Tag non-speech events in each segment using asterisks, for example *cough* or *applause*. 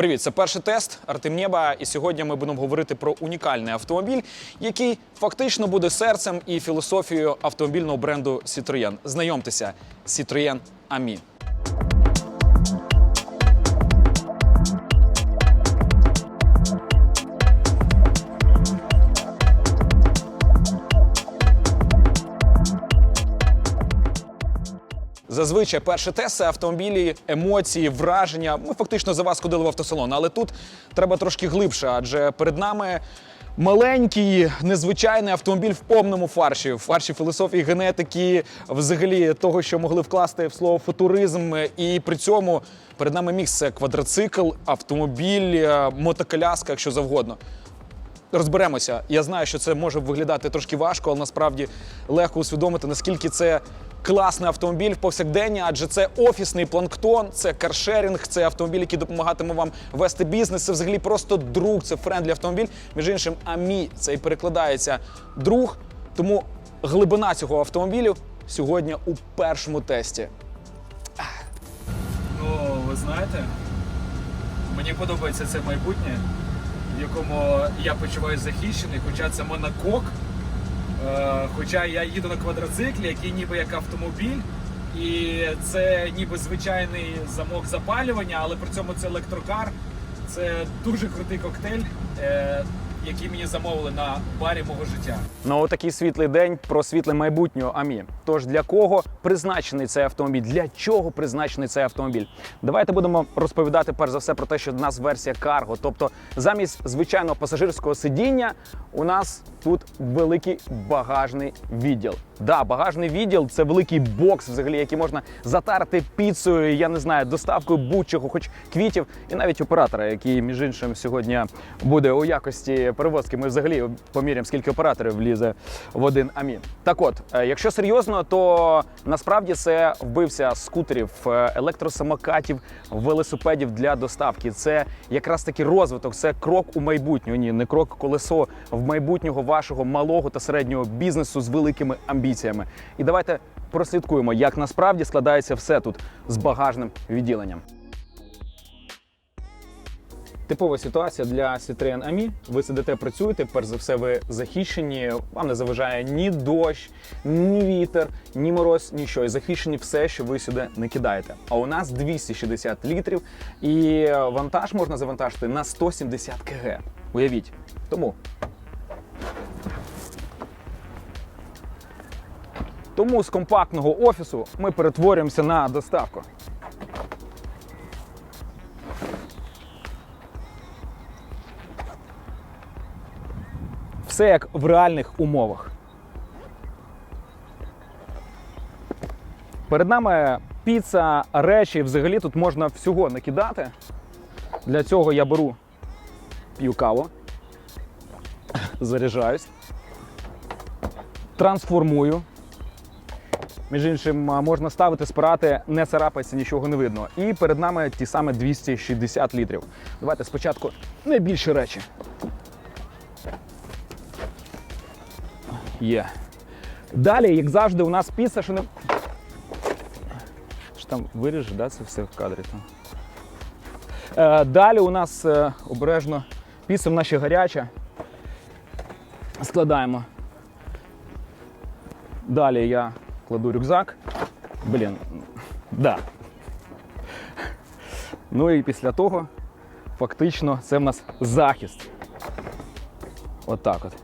Привіт, це перший тест Артем Нєба. І сьогодні ми будемо говорити про унікальний автомобіль, який фактично буде серцем і філософією автомобільного бренду Citroën. Знайомтеся, Citroën Ami. Зазвичай перший тест автомобілі, емоції, враження. Ми фактично за вас ходили в автосалон, але тут треба трошки глибше, адже перед нами маленький, незвичайний автомобіль в повному фарші, в фарші філософії, генетики, взагалі того, що могли вкласти в слово футуризм. І при цьому перед нами мікс квадроцикл, автомобіль, мотоколяска, якщо завгодно. Розберемося. Я знаю, що це може виглядати трошки важко, але насправді легко усвідомити, наскільки це класний автомобіль в повсякденні, адже це офісний планктон, це каршерінг, це автомобіль, який допомагатиме вам вести бізнес. Це взагалі просто друг, це френдлі автомобіль. Між іншим, амі це і перекладається друг. Тому глибина цього автомобілю сьогодні у першому тесті. Ну, ви знаєте, мені подобається це майбутнє, якому я почуваю захищений, хоча це монокок. Е, хоча я їду на квадроциклі, який ніби як автомобіль, і це ніби звичайний замок запалювання, але при цьому це електрокар. Це дуже крутий коктейль, який мені замовили на барі мого життя. Ну, такий світлий день про світле майбутнє Амі. Тож для кого призначений цей автомобіль? Для чого призначений цей автомобіль? Давайте будемо розповідати перш за все про те, що в нас версія карго. Тобто, замість звичайного пасажирського сидіння у нас тут великий багажний відділ. Да, багажний відділ це великий бокс, взагалі, який можна затарити піцею, я не знаю, доставкою будь-чого, хоч квітів, і навіть оператора, який між іншим сьогодні буде у якості перевозки. Ми взагалі поміряємо, скільки операторів влізе в один амі. Так от, е, якщо серйозно, то насправді це вбився скутерів, е, електросамокатів, велосипедів для доставки. Це якраз таки розвиток, це крок у майбутнє. Ні, не крок колесо в майбутнього вашого малого та середнього бізнесу з великими амбіціями. І давайте прослідкуємо, як насправді складається все тут з багажним відділенням. Типова ситуація для Citroen Ami. Ви сидите, працюєте, перш за все, ви захищені. Вам не заважає ні дощ, ні вітер, ні мороз, нічого. І захищені все, що ви сюди не кидаєте. А у нас 260 літрів, і вантаж можна завантажити на 170 кг. Уявіть. Тому. Тому з компактного офісу ми перетворюємося на доставку. Все як в реальних умовах. Перед нами піца, речі, взагалі тут можна всього накидати. Для цього я беру п'ю каву, заряджаюсь, трансформую. Між іншим, можна ставити, спирати, не царапається, нічого не видно. І перед нами ті самі 260 літрів. Давайте спочатку найбільші речі. Є. Далі, як завжди, у нас піца, що не. Що там виріжеш, да, це все в кадрі там. Е, далі у нас е, обережно піца в наші гаряча. Складаємо. Далі я кладу рюкзак. Блін, да. Ну і після того, фактично, це в нас захист. Отак от.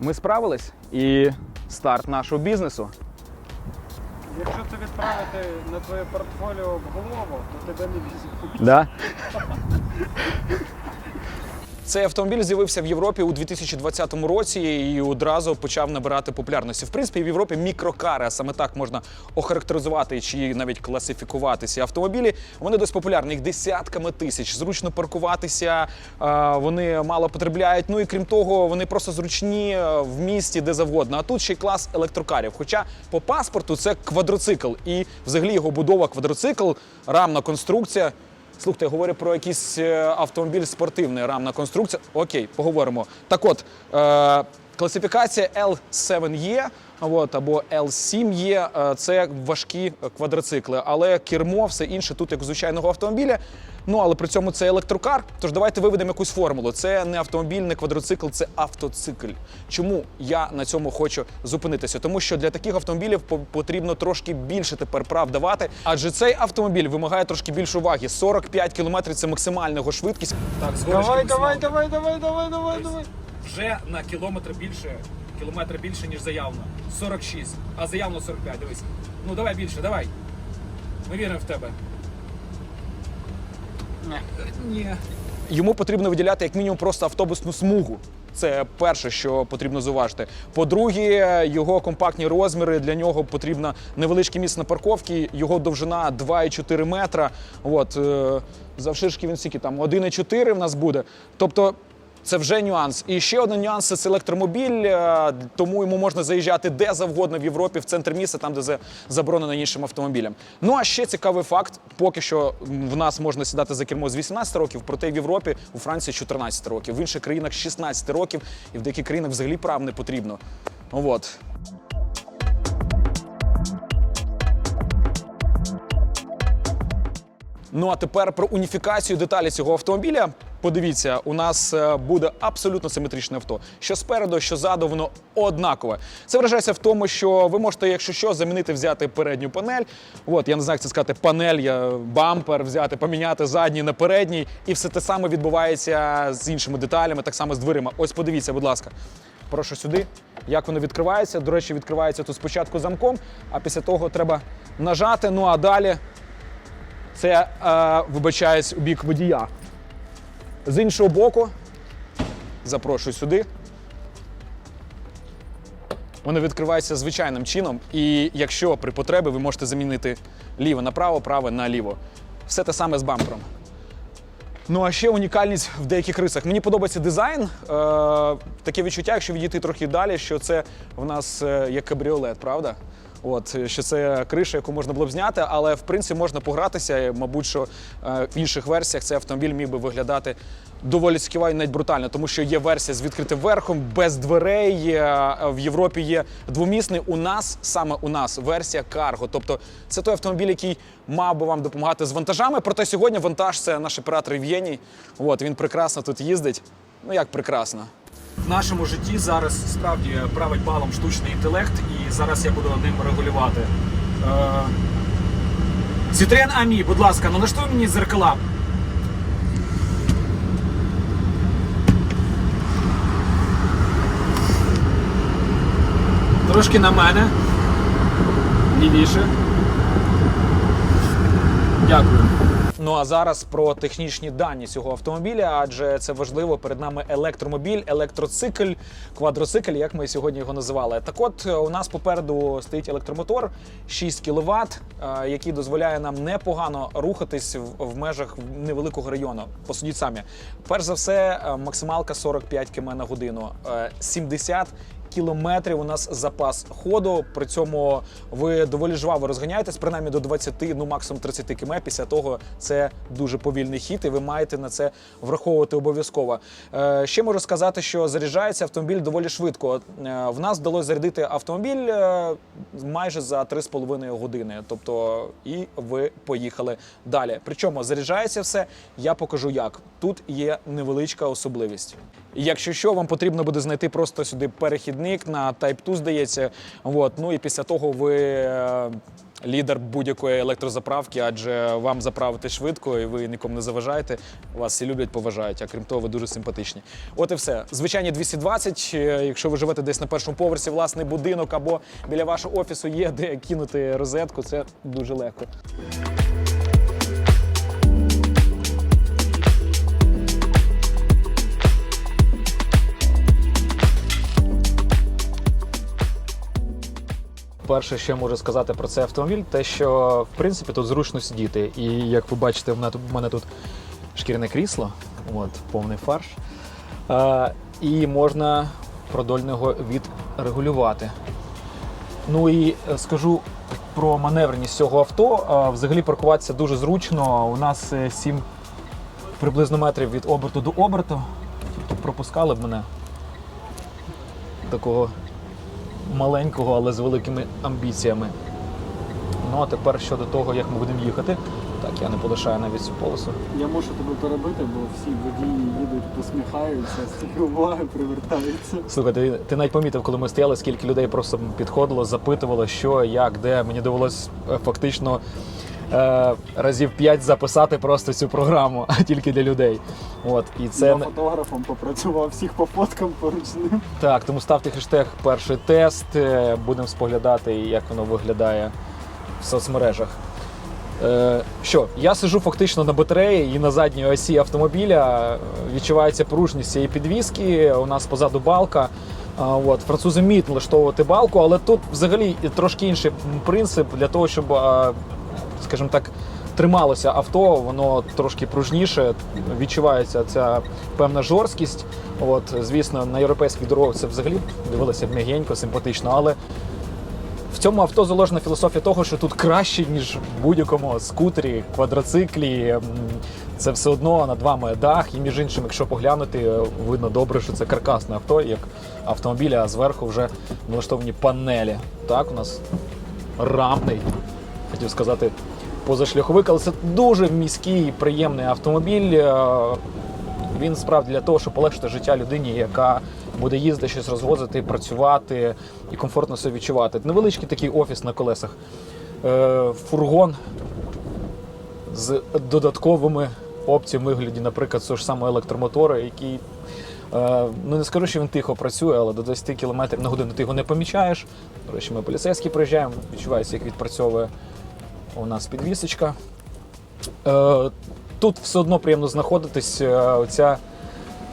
Ми справились і старт нашого бізнесу. Якщо це відправити на твоє портфоліо в голову, то тебе не візьмуть. Да? *laughs* Цей автомобіль з'явився в Європі у 2020 році і одразу почав набирати популярності. В принципі, в Європі мікрокари, а саме так можна охарактеризувати чи навіть класифікувати ці автомобілі. Вони досить популярні, їх десятками тисяч. Зручно паркуватися, вони мало потребляють. Ну і крім того, вони просто зручні е, в місті де завгодно. А тут ще й клас електрокарів. Хоча по паспорту це квадроцикл, і взагалі його будова квадроцикл, рамна конструкція. Слухайте, говорю про якийсь е, автомобіль спортивний, рамна конструкція. Окей, поговоримо. Так от, е, класифікація L7E, от, або L7 є. Е, Це важкі е, квадроцикли, але кермо, все інше тут як у звичайного автомобіля. Ну але при цьому це електрокар. Тож давайте виведемо якусь формулу. Це не автомобіль, не квадроцикл, це автоцикл. Чому я на цьому хочу зупинитися? Тому що для таких автомобілів по- потрібно трошки більше тепер прав давати, адже цей автомобіль вимагає трошки більше уваги. 45 км – це максимальна його швидкість. Так, Давай, давай, давай, давай, давай, давай, давай. Вже на кілометр більше, кілометр більше, ніж заявно. 46, а заявно 45, дивись. Ну давай більше, давай. Ми віримо в тебе. Ні. Йому потрібно виділяти як мінімум просто автобусну смугу. Це перше, що потрібно зауважити. По-друге, його компактні розміри для нього потрібно невеличке місце на парковці, його довжина 2,4 метра. От е, завширшки він скільки там 1,4 в нас буде. Тобто. Це вже нюанс. І ще один нюанс це електромобіль, е, тому йому можна заїжджати де завгодно в Європі, в центр міста, там, де заборонено іншим автомобілям. Ну а ще цікавий факт: поки що в нас можна сідати за кермо з 18 років, проте в Європі у Франції 14 років, в інших країнах 16 років, і в деяких країнах взагалі прав не потрібно. От. Ну а тепер про уніфікацію деталі цього автомобіля. Подивіться, у нас е, буде абсолютно симетричне авто. Що спереду, що ззаду, воно однакове. Це виражається в тому, що ви можете, якщо що, замінити, взяти передню панель. От я не знаю, як це сказати, панель, я, бампер взяти, поміняти задній на передній, і все те саме відбувається з іншими деталями, так само з дверима. Ось подивіться, будь ласка. Прошу сюди. Як воно відкривається? До речі, відкривається тут спочатку замком, а після того треба нажати. Ну а далі це е, вибачаюсь у бік водія. З іншого боку, запрошую сюди. Воно відкривається звичайним чином, і якщо при потребі ви можете замінити ліве направо, праве наліво. Все те саме з бампером. Ну а ще унікальність в деяких рисах. Мені подобається дизайн. Е, таке відчуття, якщо відійти трохи далі, що це в нас е, як кабріолет, правда? От, що це криша, яку можна було б зняти, але в принципі можна погратися. Мабуть, що е, в інших версіях цей автомобіль міг би виглядати доволі цікаво і навіть брутально, тому що є версія з відкритим верхом, без дверей. е, В Європі є двомісний. У нас саме у нас версія карго. Тобто це той автомобіль, який мав би вам допомагати з вантажами. Проте сьогодні вантаж це наш оператор Євгеній. От він прекрасно тут їздить. Ну як прекрасно. В нашому житті зараз справді править балом штучний інтелект, і зараз я буду ним регулювати. Е... Citroen Ami, будь ласка, ну налаштуй мені зеркала. Трошки на мене. Лівіше. Дякую. Ну а зараз про технічні дані цього автомобіля, адже це важливо. Перед нами електромобіль, електроцикл, квадроцикл, як ми сьогодні його називали. Так от у нас попереду стоїть електромотор 6 кВт, який дозволяє нам непогано рухатись в, межах невеликого району. Посудіть самі. Перш за все, е, максималка 45 км на годину, Е, 70 кілометрів у нас запас ходу. При цьому ви доволі жваво розганяєтесь, принаймні до 20, ну максимум 30 км. Після того це дуже повільний хід, і ви маєте на це враховувати обов'язково. Е, ще можу сказати, що заряджається автомобіль доволі швидко. Е, в нас вдалося зарядити автомобіль е, майже за 3,5 години. Тобто, і ви поїхали далі. Причому заряджається все, я покажу як. Тут є невеличка особливість. Якщо що, вам потрібно буде знайти просто сюди перехідник на Type 2, здається. От. Ну і після того ви е, лідер будь-якої електрозаправки, адже вам заправити швидко і ви нікому не заважаєте. Вас всі люблять, поважають, а крім того, ви дуже симпатичні. От і все. Звичайні 220. е, Якщо ви живете десь на першому поверсі, власний будинок або біля вашого офісу є де кинути розетку, це дуже легко. Перше, що я можу сказати про цей автомобіль, те, що в принципі тут зручно сидіти. І як ви бачите, в мене тут, в мене тут шкіряне крісло, от, повний фарш. Е, і можна продольно його відрегулювати. Ну і е, скажу про маневреність цього авто. Е, Взагалі паркуватися дуже зручно. У нас е, 7 приблизно метрів від оберту до оберту. Тут пропускали б мене такого маленького, але з великими амбіціями. Ну а тепер щодо того, як ми будемо їхати. Так, я не полишаю навіть цю полосу. Я можу тебе перебити, бо всі водії їдуть, посміхаються, *laughs* стільки уваги привертаються. Слухай, ти, ти навіть помітив, коли ми стояли, скільки людей просто підходило, запитувало, що, як, де. Мені довелось е, фактично е, разів п'ять записати просто цю програму, *laughs* а тільки для людей. От, і це Я фотографом попрацював, всіх по фоткам поруч з ним. так, тому ставте хештег перший тест. е, Будемо споглядати, як воно виглядає в соцмережах. Е, що, я сижу фактично на батареї і на задній осі автомобіля. Відчувається пружність цієї підвіски. У нас позаду балка. А, От, французи вміють налаштовувати балку, але тут взагалі трошки інший принцип для того, щоб, а, скажімо так, трималося авто, воно трошки пружніше, відчувається ця певна жорсткість. От, звісно, на європейських дорогах це взагалі дивилося м'ягенько, симпатично, але в цьому авто заложена філософія того, що тут краще, ніж в будь-якому скутері, квадроциклі. Це все одно над вами дах, і між іншим, якщо поглянути, видно добре, що це каркасне авто, як автомобіль, а зверху вже налаштовані панелі. Так, у нас рамний, хотів сказати, позашляховик, але це дуже міський, приємний автомобіль. Е, Він справді для того, щоб полегшити життя людині, яка буде їздити, щось розвозити, працювати і комфортно себе відчувати. Невеличкий такий офіс на колесах. Е, Фургон з додатковими опціями вигляді, наприклад, цього ж самого електромотора, який. е, Ну, не скажу, що він тихо працює, але до 20 км на годину ти його не помічаєш. До речі, ми поліцейські приїжджаємо, відчувається, як відпрацьовує у нас підвісочка. Е, Тут все одно приємно знаходитись. е, Оця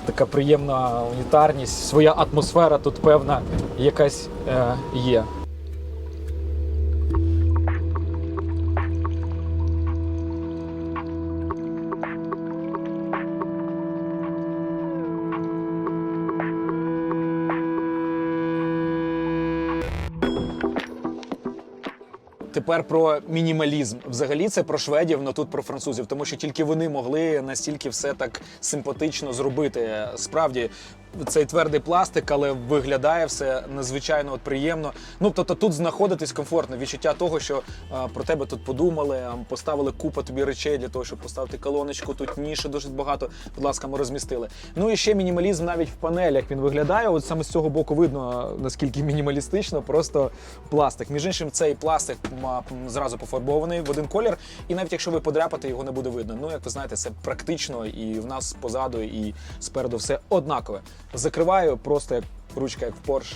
така приємна унітарність, своя атмосфера тут певна якась е, є. Тепер про мінімалізм. Взагалі це про шведів, але тут про французів, тому що тільки вони могли настільки все так симпатично зробити. Справді цей твердий пластик, але виглядає все надзвичайно от приємно. Ну тобто тут знаходитись комфортно. Відчуття того, що а, про тебе тут подумали, а, поставили купа тобі речей для того, щоб поставити колоночку. Тут ніше дуже багато. Будь ласка, ми розмістили. Ну і ще мінімалізм навіть в панелях він виглядає. От саме з цього боку видно наскільки мінімалістично, просто пластик. Між іншим, цей пластик зразу пофарбований в один колір, і навіть якщо ви подряпате, його не буде видно. Ну як ви знаєте, це практично і в нас позаду, і спереду все однакове. Закриваю просто як ручка, як в порш.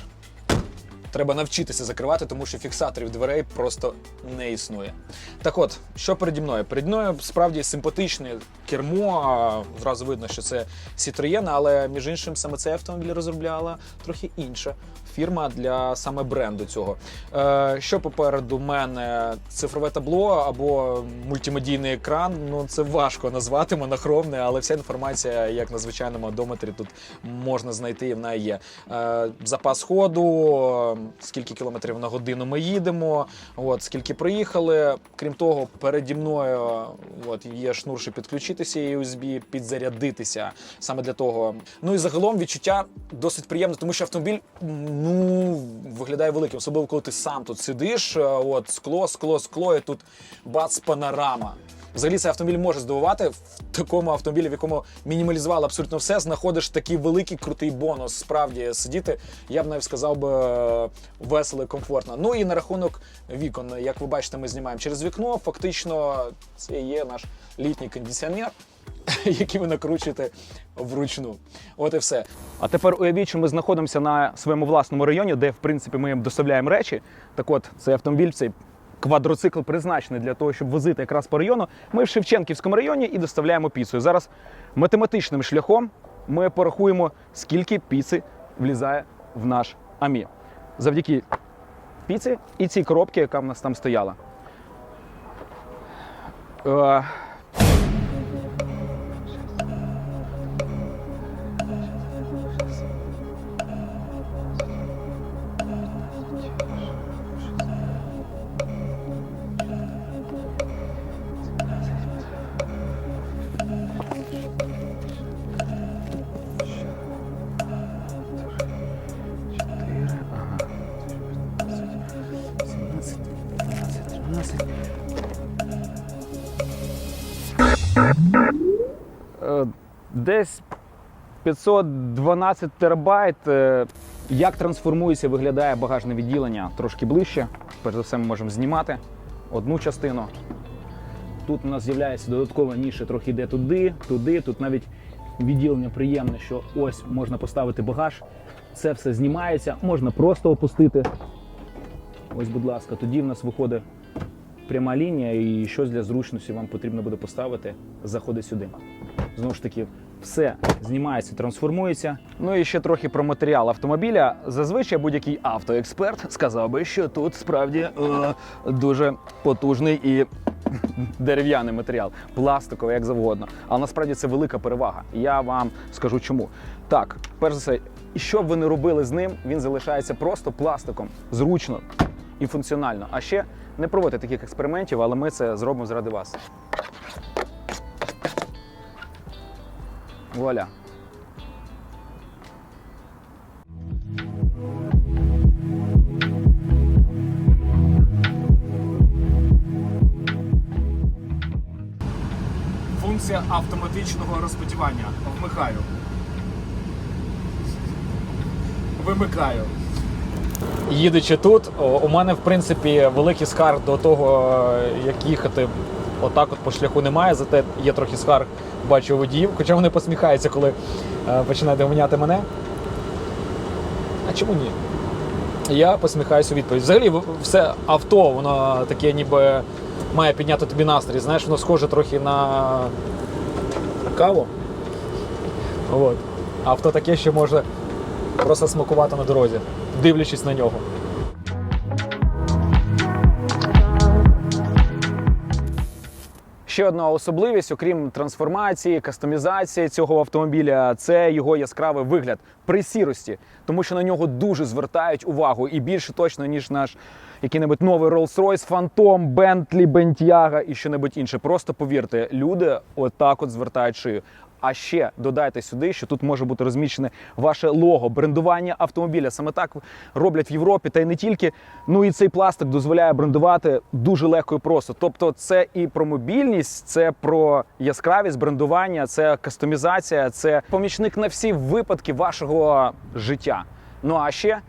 Треба навчитися закривати, тому що фіксаторів дверей просто не існує. Так от, що переді мною? Переді мною справді симпатичне кермо. Зразу видно, що це Citroën, але між іншим саме цей автомобіль розробляла трохи інша фірма для саме бренду цього. Е, що попереду мене цифрове табло або мультимедійний екран. Ну це важко назвати монохромне, але вся інформація, як на звичайному одометрі, тут можна знайти, і вона є. Е, запас ходу, скільки кілометрів на годину ми їдемо, от скільки проїхали. Крім того, переді мною от є шнур, щоб підключитися USB, підзарядитися саме для того. Ну і загалом відчуття досить приємне, тому що автомобіль ну виглядає великим, особливо коли ти сам тут сидиш. е, От скло, скло, скло, і тут бац, панорама. Взагалі цей автомобіль може здивувати в такому автомобілі, в якому мінімалізували абсолютно все. Знаходиш такий великий крутий бонус. Справді сидіти, я б навіть сказав би весело і комфортно. Ну і на рахунок вікон, як ви бачите, ми знімаємо через вікно. Фактично, це є наш літній кондиціонер. *laughs* Який ви накручуєте вручну. От і все. А тепер уявіть, що ми знаходимося на своєму власному районі, де в принципі ми їм доставляємо речі. Так от, цей автомобіль, цей квадроцикл призначений для того, щоб возити якраз по району. Ми в Шевченківському районі і доставляємо піцу. Зараз математичним шляхом ми порахуємо, скільки піци влізає в наш амі. Завдяки піці і цій коробці, яка в нас там стояла. Десь 512 терабайт. Е, Як трансформується, виглядає багажне відділення трошки ближче. Перш за все, ми можемо знімати одну частину. Тут у нас з'являється додаткова ніша, трохи йде туди, туди. Тут навіть відділення приємне, що ось можна поставити багаж. Це все знімається, можна просто опустити. Ось, будь ласка, тоді в нас виходить пряма лінія, і щось для зручності вам потрібно буде поставити, заходить сюди. Знову ж таки, все знімається, трансформується. Ну і ще трохи про матеріал автомобіля. Зазвичай будь-який автоексперт сказав би, що тут справді е, дуже потужний і дерев'яний матеріал, пластиковий, як завгодно. Але насправді це велика перевага. Я вам скажу чому. Так, перш за все, що б ви не робили з ним, він залишається просто пластиком, зручно і функціонально. А ще не проводьте таких експериментів, але ми це зробимо заради вас. Вуаля. Функція автоматичного розподівання. Вмикаю. Вимикаю. Їдучи тут, у мене в принципі великий скарг до того, е, як їхати отак от по шляху немає, зате є трохи скарг, бачу водіїв, хоча вони посміхаються, коли е, починають доминяти мене. А чому ні? Я посміхаюся у відповідь. Взагалі, все авто, воно таке ніби має підняти тобі настрій. Знаєш, воно схоже трохи на каву. От. Авто таке, що може просто смакувати на дорозі, дивлячись на нього. Ще одна особливість, окрім трансформації, кастомізації цього автомобіля, це його яскравий вигляд при сірості, тому що на нього дуже звертають увагу і більше точно, ніж наш який-небудь новий Rolls-Royce, Phantom, Bentley, Bentayga і що-небудь інше. Просто повірте, люди отак от звертають шию. А ще додайте сюди, що тут може бути розміщене ваше лого, брендування автомобіля. Саме так роблять в Європі, та й не тільки. Ну і цей пластик дозволяє брендувати дуже легко і просто. Тобто, це і про мобільність, це про яскравість, брендування, це кастомізація, це помічник на всі випадки вашого життя. Ну а ще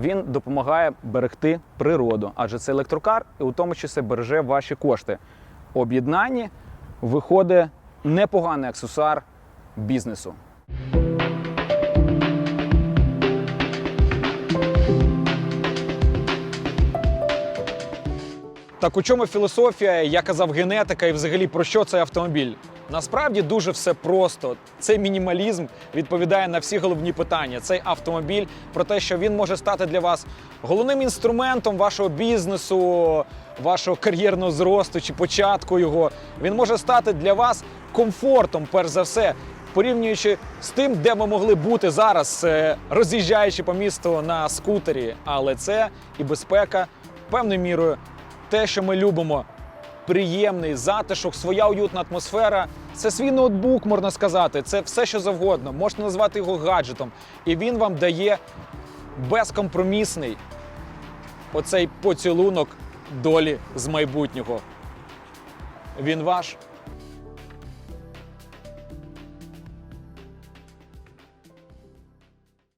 він допомагає берегти природу, адже це електрокар, і у тому числі береже ваші кошти. Об'єднанні виходить непоганий аксесуар бізнесу. Так у чому філософія, я казав, генетика і взагалі про що цей автомобіль? Насправді дуже все просто. Цей мінімалізм відповідає на всі головні питання. Цей автомобіль про те, що він може стати для вас головним інструментом вашого бізнесу, вашого кар'єрного зросту чи початку його. Він може стати для вас комфортом, перш за все, порівнюючи з тим, де ми могли бути зараз, е, роз'їжджаючи по місту на скутері. Але це і безпека певною мірою те, що ми любимо. Приємний затишок, своя уютна атмосфера. Це свій ноутбук, можна сказати. Це все, що завгодно. Можна назвати його гаджетом. І він вам дає безкомпромісний оцей поцілунок долі з майбутнього. Він ваш.